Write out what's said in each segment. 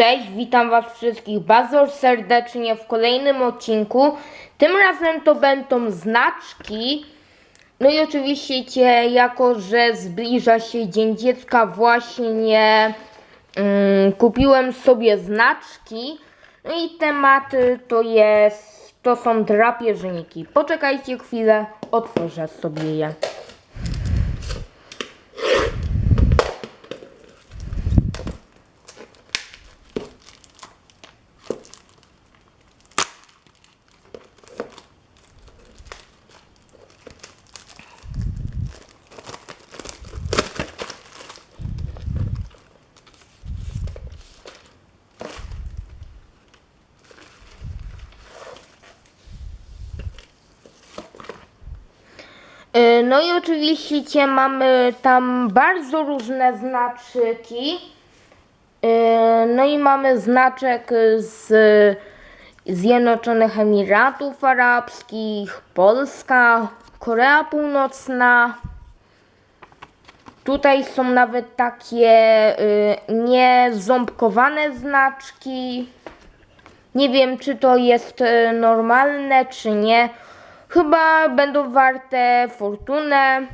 Cześć, witam Was wszystkich bardzo serdecznie w kolejnym odcinku. Tym razem to będą znaczki. No i oczywiście, cię, jako że zbliża się Dzień Dziecka, właśnie mm, kupiłem sobie znaczki. No i tematy to jest, to są drapieżniki. Poczekajcie chwilę, otworzę sobie je. No i oczywiście mamy tam bardzo różne znaczki. Y, No i mamy znaczek z Zjednoczonych Emiratów Arabskich, Polska, Korea Północna. Tutaj są nawet takie y, nieząbkowane znaczki. Nie wiem, czy to jest e, normalne, czy nie. Chyba będą warte fortunę. Y,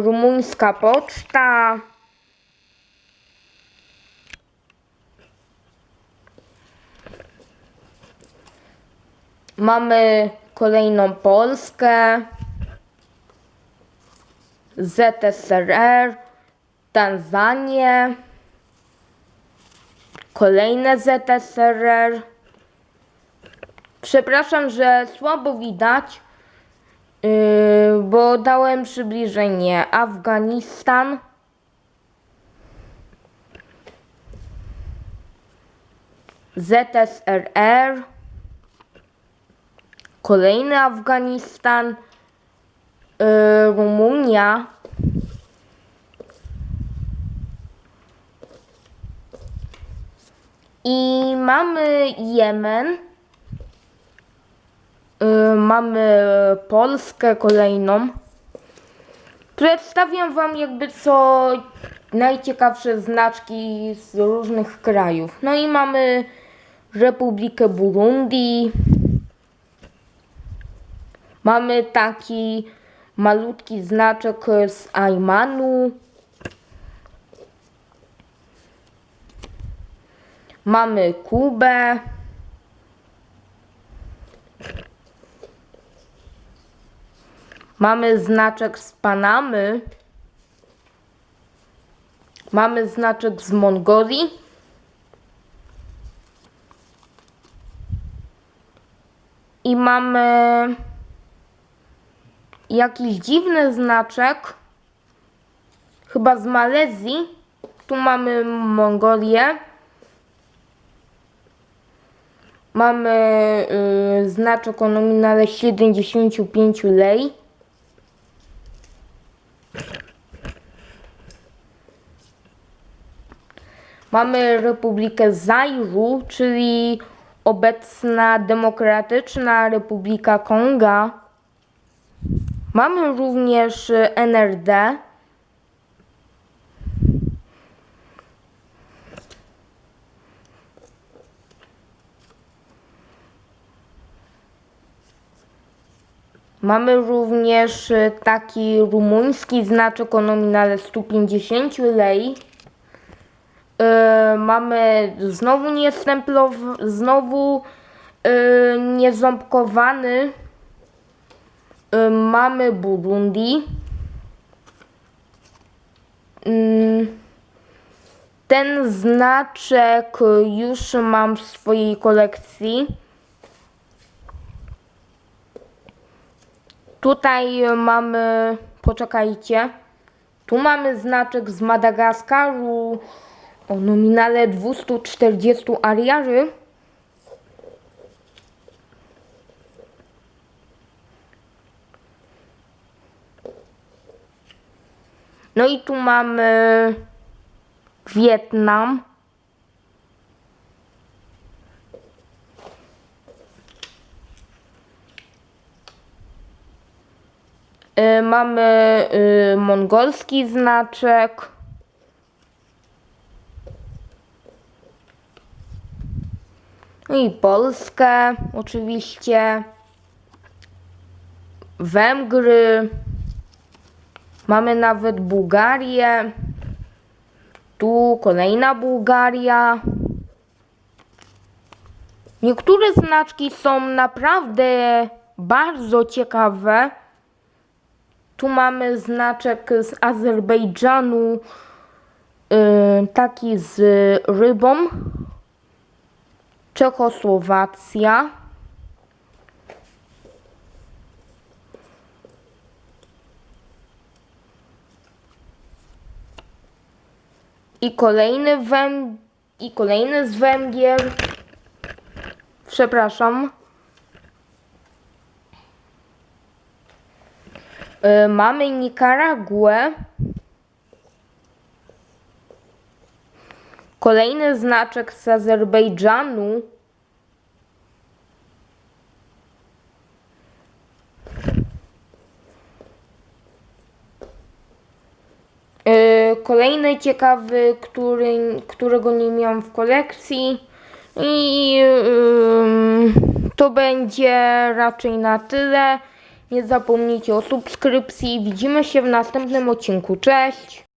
rumuńska poczta. Mamy kolejną Polskę. ZSRR. Tanzanię kolejne ZSRR. Przepraszam, że słabo widać, yy, bo dałem przybliżenie. Afganistan. ZSRR. Kolejny Afganistan. Yy, Rumunia. I mamy Jemen. Y, mamy Polskę kolejną. Przedstawiam Wam jakby co najciekawsze znaczki z różnych krajów. No i mamy Republikę Burundi. Mamy taki malutki znaczek z Aymanu. Mamy Kubę. Mamy znaczek z Panamy. Mamy znaczek z Mongolii. I mamy jakiś dziwny znaczek. Chyba z Malezji. Tu mamy Mongolię. Mamy y, znaczek o nominale 75 lei. Mamy Republikę Zajru, czyli obecna Demokratyczna Republika Konga. Mamy również NRD. Mamy również taki rumuński znaczek o nominale 150 lei. Yy, mamy znowu niestemplow, znowu yy, nieząbkowany. Yy, mamy Burundi. Yy, ten znaczek już mam w swojej kolekcji. Tutaj mamy, poczekajcie, tu mamy znaczek z Madagaskaru o nominale 240 ariarzy. No i tu mamy Wietnam. Y, Mamy y, mongolski znaczek. No i Polskę oczywiście. Węgry. Mamy nawet Bułgarię. Tu kolejna Bułgaria. Niektóre znaczki są naprawdę bardzo ciekawe. Tu mamy znaczek z Azerbejdżanu, yy, taki z rybą. Czechosłowacja. I kolejny Węg... i kolejny z Węgier. Przepraszam. Y, mamy Nikaraguę. Kolejny znaczek z Azerbejdżanu. Y, Kolejny ciekawy, który, którego nie miałam w kolekcji. I ym, to będzie raczej na tyle. Nie zapomnijcie o subskrypcji. Widzimy się w następnym odcinku. Cześć!